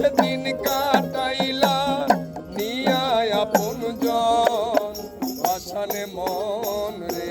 সেদিন কাটাইলা নিয়া আপন জন বাসানে মন রে।